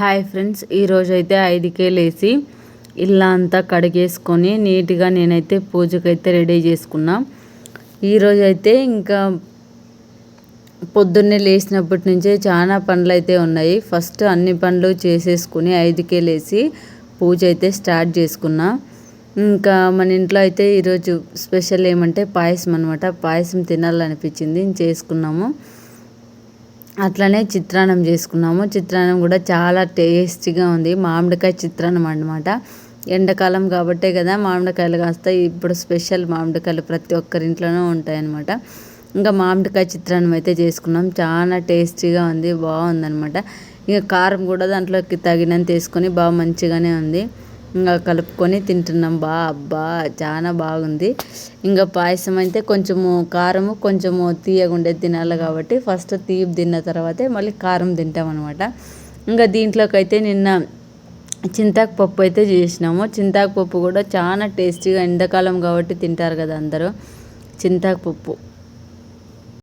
Hi friends ఈరోజు అయితే ఐదుకే లేచి ఇల్లు అంతా కడిగేసుకొని నీట్గా నేనైతే పూజకైతే రెడీ చేసుకున్నా. ఈరోజు అయితే ఇంకా పొద్దున్నే లేచినప్పటి నుంచే చాలా పనులు అయితే ఉన్నాయి. ఫస్ట్ అన్ని పనులు చేసేసుకుని ఐదుకే లేచి పూజ అయితే స్టార్ట్ చేసుకున్నా. ఇంకా మన ఇంట్లో అయితే ఈరోజు స్పెషల్ ఏమంటే పాయసం అనమాట పాయసం తినాలనిపించింది చేసుకున్నాము. అట్లనే చిత్రాన్నం చేసుకున్నాము. చిత్రాన్నం కూడా చాలా టేస్టీగా ఉంది. మామిడికాయ చిత్రాన్నం అనమాట ఎండాకాలం కాబట్టే కదా మామిడికాయలు కాస్తాయి. ఇప్పుడు స్పెషల్ మామిడికాయలు ప్రతి ఒక్కరింట్లోనూ ఉంటాయన్నమాట. ఇంకా మామిడికాయ చిత్రాన్నం అయితే చేసుకున్నాం. చాలా టేస్టీగా ఉంది. బాగుందనమాట ఇక కారం కూడా దాంట్లోకి తగినంత వేసుకొని బాగా మంచిగానే ఉంది. ఇంకా కలుపుకొని తింటున్నాం. బా అబ్బా చాలా బాగుంది. ఇంకా పాయసం అయితే కొంచెము కారము కొంచెము తీయగుండే తినాలి కాబట్టి ఫస్ట్ తీపి తిన్న తర్వాతే మళ్ళీ కారం తింటాం అనమాట ఇంకా దీంట్లోకి అయితే నిన్న చింతాకు పప్పు అయితే చేసినాము. చింతాకు పప్పు కూడా చాలా టేస్టీగా ఎండాకాలం కాబట్టి తింటారు కదా అందరూ. చింతాకు పప్పు.